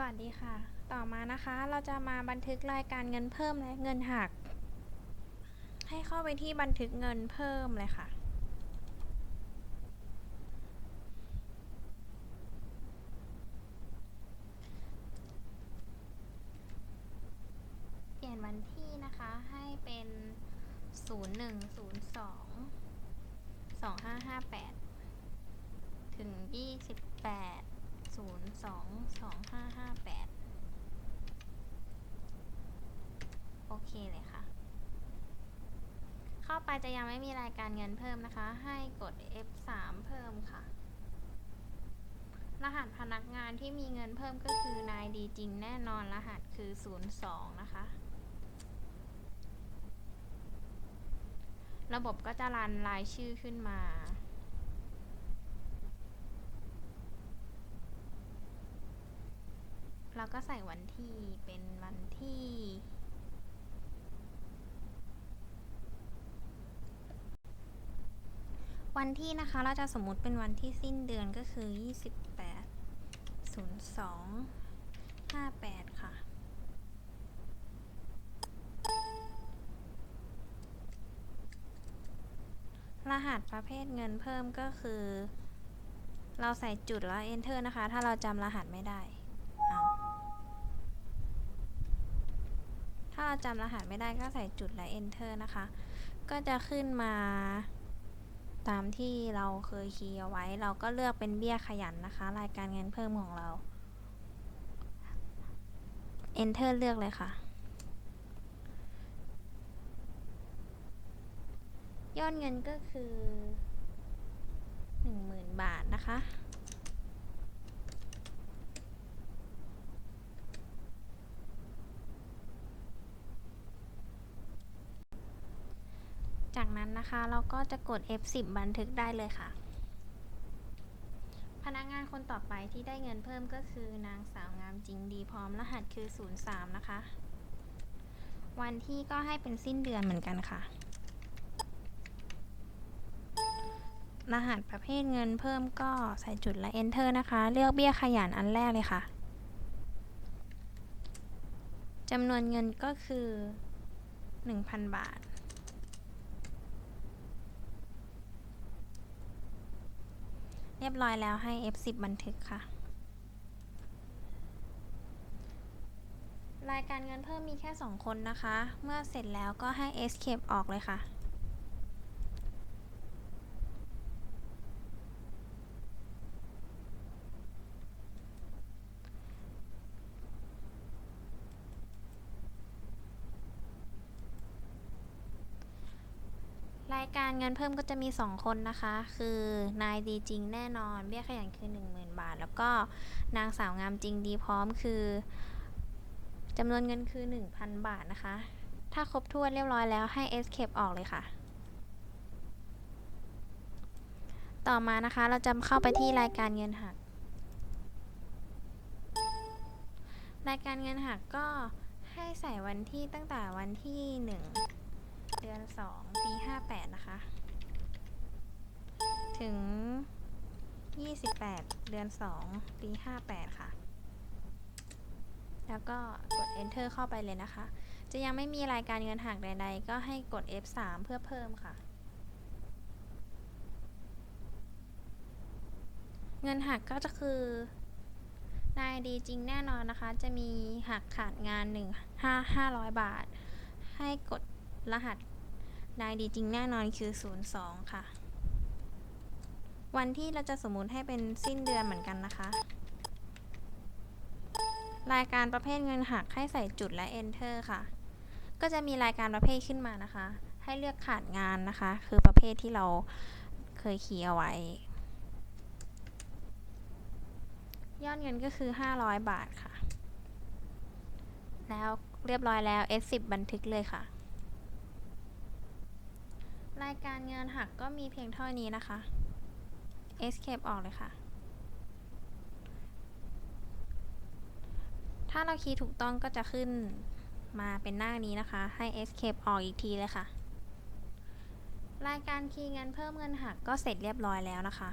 สวัสดีค่ะ ต่อมานะคะเราจะมาบันทึกรายการเงินเพิ่มและเงินหัก ให้เข้าไปที่บันทึกเงินเพิ่มเลยค่ะ เปลี่ยนวันที่นะคะให้เป็น 0102 2558 ถึง 28 02 2558โอเคเลยค่ะ เข้าไปจะยังไม่มีรายการเงินเพิ่มนะคะ ให้กด F3 เพิ่มค่ะ รหัสพนักงานที่มีเงินเพิ่มก็คือนายดีจริงแน่นอนรหัสคือ 02 นะคะ ระบบก็จะรันรายชื่อขึ้นมา เราก็ใส่วันที่เป็นวันที่วันที่นะคะเราจะสมมุติเป็นวันที่สิ้นเดือนก็คือ 28 02 58 ค่ะ รหัสประเภทเงินเพิ่มก็คือ เราใส่จุดแล้ว enter นะคะ ถ้าเราจำรหัสไม่ได้ เราจำรหัสไม่ได้ก็ใส่จุดและ enter นะคะ ก็จะขึ้นมา ตามที่เราเคยคีย์เอาไว้ เราก็เลือกเป็นเบี้ยขยันนะคะ รายการเงินเพิ่มของเรา enter เลือกเลยค่ะ ยอดเงินก็คือ 10,000 บาทนะคะ จากนั้นนะคะ เราก็จะกด F10 บันทึกได้เลยค่ะ พนักงานคนต่อไปที่ได้เงินเพิ่มก็คือนางสาวงามจริงดีพร้อมรหัสคือ 03 นะคะ วันที่ก็ให้เป็นสิ้นเดือนเหมือนกันค่ะ รหัสประเภทเงินเพิ่มก็ใส่จุดและ enter นะคะ เลือกเบี้ยขยันอันแรกเลยค่ะจำนวนเงินก็คือ 1,000 บาท รียบร้อยแล้วให้ F10 บันทึกค่ะ รายการเงินเพิ่มมีแค่ 2 คนนะคะ เมื่อเสร็จแล้วก็ให้ Escape ออกเลยค่ะ รายการเงินเพิ่มก็จะมี 2 คนนะคะ คือนายดีจริงแน่นอน เบี้ยขยันคือ 10,000 บาท แล้วก็นางสาวงามจริงดีพร้อมคือจำนวนเงินคือ 1,000 บาทนะคะ ถ้าครบถ้วนเรียบร้อยแล้วให้ escape ออกเลยค่ะ ต่อมานะคะเราจะเข้าไปที่รายการเงินหัก รายการเงินหักก็ให้ใส่วันที่ตั้งแต่วันที่ 1 เดือน2ปี58นะคะ ถึง28เดือน2ปี58ค่ะ แล้วก็กด enter เข้าไปเลยนะคะ จะยังไม่มีรายการเงินหักใด ๆ ก็ให้กด F3 เพื่อเพิ่มค่ะเงินหักก็จะคือนายดีจริงแน่นอนนะคะ จะมีหักขาดงาน1 5 500 บาท ให้กดรหัส นายดีจริงแน่นอนคือ 02 ค่ะ วันที่เราจะสมมุติให้เป็นสิ้นเดือนเหมือนกันนะคะ รายการประเภทเงินหักให้ใส่จุดและ enter ค่ะ ก็จะมีรายการประเภทขึ้นมานะคะ ให้เลือกขาดงานนะคะ คือประเภทที่เราเคยคีย์เอาไว้ ยอดเงินก็คือ 500 บาทค่ะ แล้วเรียบร้อยแล้ว S10 บันทึกเลยค่ะ รายการเงินหักก็มีเพียงเท่านี้นะคะ escape ออกเลยค่ะ ถ้าเราคีย์ถูกต้องก็จะขึ้นมาเป็นหน้านี้นะคะ ให้ escape ออกอีกทีเลยค่ะ รายการคีย์เงินเพิ่มเงินหักก็เสร็จเรียบร้อยแล้วนะคะ